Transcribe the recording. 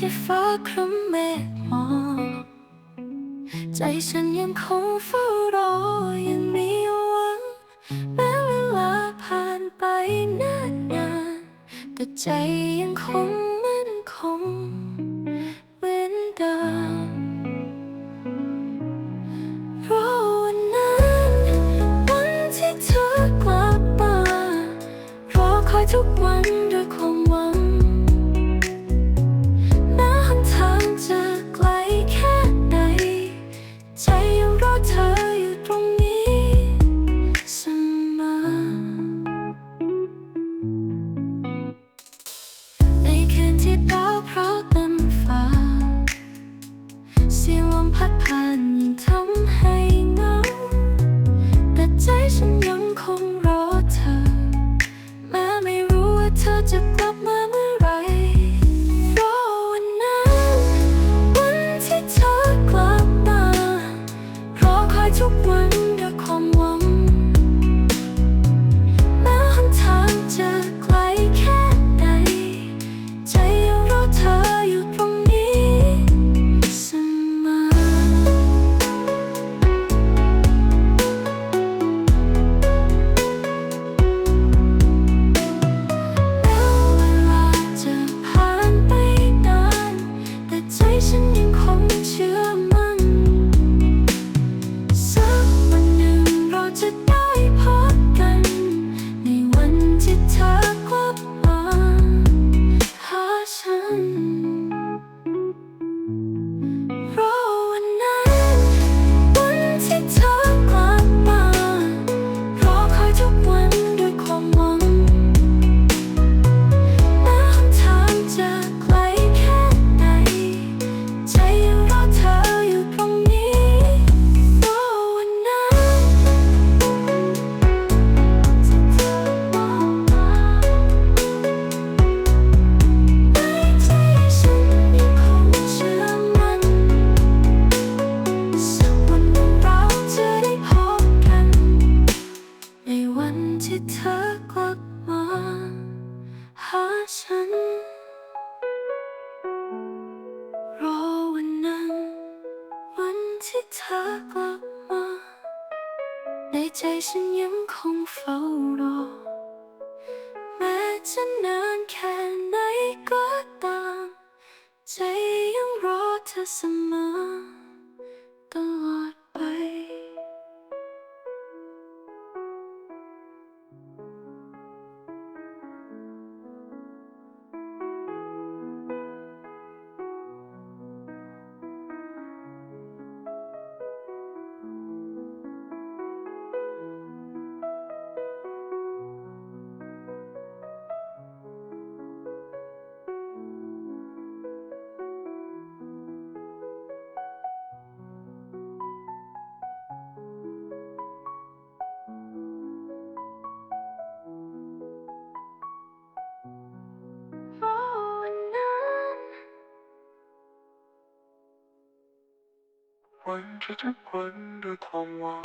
ที่ฟ้าครึ้มเมฆหมอกใจฉันยังคงเฝ้ารอยังมีหวังแม้เวลาผ่านไปนานนานแต่ใจยังคงมั่นคงเหมือนเดิมเพราะวันนั้นวันที่เธอกลับมารอคอยทุกวัน 在心两空 ธอกลับมา ในใจฉันยังคงเฝ้ารอ แม้จะนานแค่ไหนก็ตาม ใจยังรอเธอเสมอ 关着最关的他吗？